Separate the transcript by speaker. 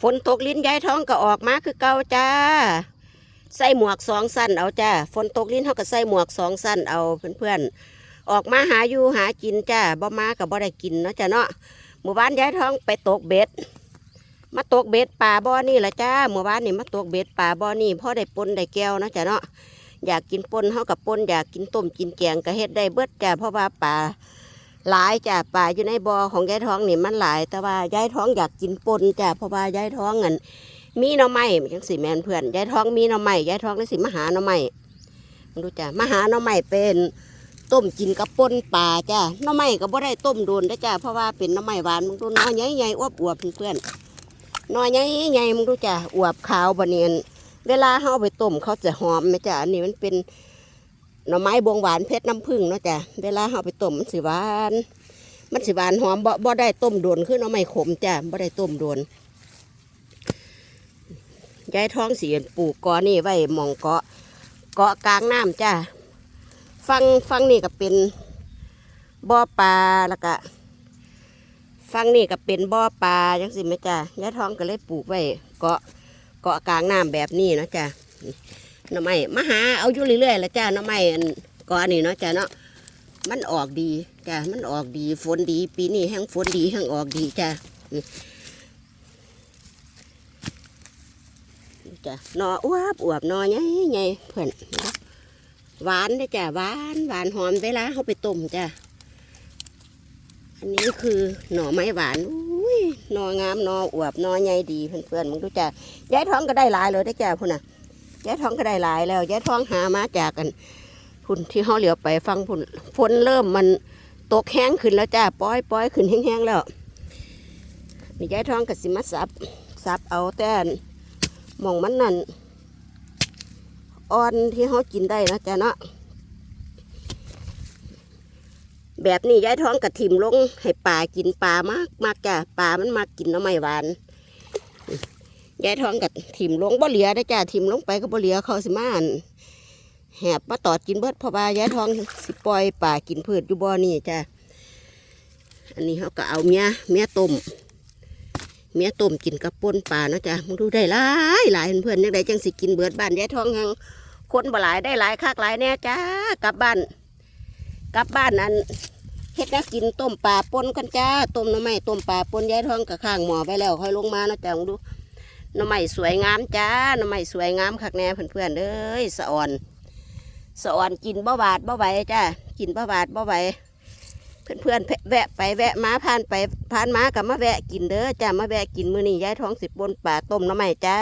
Speaker 1: ฝนตกลิ้นยายท้องก็ออกมาคือเก่าจ้า ใส่หมวกสองสั้นเอาจ้า ฝนตกลิ้นเขาก็ใส่หมวกสองสั้นเอาเพื่อนๆ ออกมาหาอยู่หากินจ้า บ่มากับบ่ได้กินเนาะจ้าเนาะ หมู่บ้านยายท้องไปตกเบ็ด มาตกเบ็ดป่าบ่อนี่ละจ้า หมู่บ้านนี่มาตกเบ็ดป่าบ่อนี่พ่อได้ปนได้แก้วเนาะจ้าเนาะ อยากกินปนเฮากับปนอยากกินต้มกินแกงก็เฮ็ดได้เบิดจ้า เพราะว่าป่า หลายจ้าป่าอยู่ในบ่อของยายท้องนี่มันหลาย แต่ว่ายายท้องอยากกินปนจ้าเพราะว่ายายท้องเงินมีหน่อไม้จังสิแมนเพื่อนยายท้องมีหน่อไม้ยายท้องเลยสิมาหาหน่อไม้มึงดูจ้ามาหาหน่อไม้เป็นต้มกินกับปนป่าจ้าหน่อไม้ก็บ่ได้ต้มโดนเด้จ้าเพราะว่าเป็นหน่อไม้หวานมึงดูน้อยใหญ่ๆอวบๆเพื่อนน่อยใหญ่ๆมึงดูจ้ะอวบขาวบะเนียนเวลาเขาเอาไปต้มเขาจะหอมไหมจ้ะอันนี้มันเป็น หน่อไม้บวงหวานเพชรน้ำผึ้งเนาะจ้ะเวลาเอาไปต้มมันสิหวาน มันสิหวานหอมบ่บ่ได้ต้มโดนคือหน่อไม้ขมจ้ะบ่ได้ต้มโดนยายท้องสีปลูกกอนี่ไว้มองเกาะเกาะกลางน้ำจ้ะฟังฟังนี่ก็เป็นบ่อปลาแล้วก็ฟังนี่ก็เป็นบ่อปลาจังสิแม่จ้ะยายท้องก็เลยปลูกไว้เกาะเกาะกลางน้ำแบบนี้นะจ้ะ หน่อไม้มาหาเอาอยู่เรื่อยๆแล้วจ้ะหน่อไม้กาะนี่เนาะจ้ะเนาะมันออกดีจ้ะมันออกดีฝนดี ปีนี้แห้งฝนดีแห้งออกดีจ้ะนี่นี่จ้ะหนออวบอวบหนอใหญ่ใหญ่เพื่อนหวานเลยจ้ะหวานหวานหอมเวลาเขาไปต้มจ้ะอันนี้คือหน่อไม้หวานอุ้ยหน่องามหน่ออวบหน่อใหญ่ดีเพื่อนๆมึงดูจ้ะยายท้องก็ได้หลายเลยได้จ้ะพุ่นน่ะ ยายท้องก็ได้หลายแล้วยายท้องหามาจากกันพุ่นที่เขาเหลียวไปฟังพุ่นฝนเริ่มมันตกแห้งขึ้นแล้วจ้ะป้อยป้อยขึ้นแห้งๆแล้วนี่ยายท้องกับสิมาสับสับเอาแต่หมองมันนั่นอ่อนที่เขากินได้นะจ้ะเนาะแบบนี้ยายท้องกระถิ่มลงให้ปลากินปลามากมากจ้ะปลามันมากกินน้ำไม้หวาน ยายทองกระถิ่มลงบ่เหลียได้จ้ะถิ่มลงไปก็บ่เหลียเขาสิมาอันแหบมาตอดกินเบิดพราะว่ายายทองสิปล่อยปลากินพืชอยู่บ่อนี่จ้ะอันนี้เขาก็เอาเมียเมียต้มเมียต้มกินกับป่นปลาเนาะจ้ะมึงดูได้หลายหลายเพื่อนๆยังไงจังสิกินเบิดบ้านยายทองยังคนบ่หลายได้หลายคักหลายแน่จ้ากลับบ้านกลับบ้านอันเฮ็ดนวกินต้มปลาปนกันจ้าต้มน้ำไม้ต้มปลาปนยายทองกับข้างหมอไปแล้วค่อยลงมานะจ๊ะดู หน้ำไม้สวยงามจ้าหน้ำไม้สวยงามคักแน่เพื่อนๆเด้ยสะอ่อนสะอ่อนกินบ่บาดบ่ไหวจ้ากินบ่บาดบ่ไหวเพื่อนๆแวะไปแวะมาผ่านไปผ่านมากับมาแวะกินเด้อจ้ามาแวะกินมื้อนี้ยายท้องสิบปนป่าต้มหน้ำไม้จ้า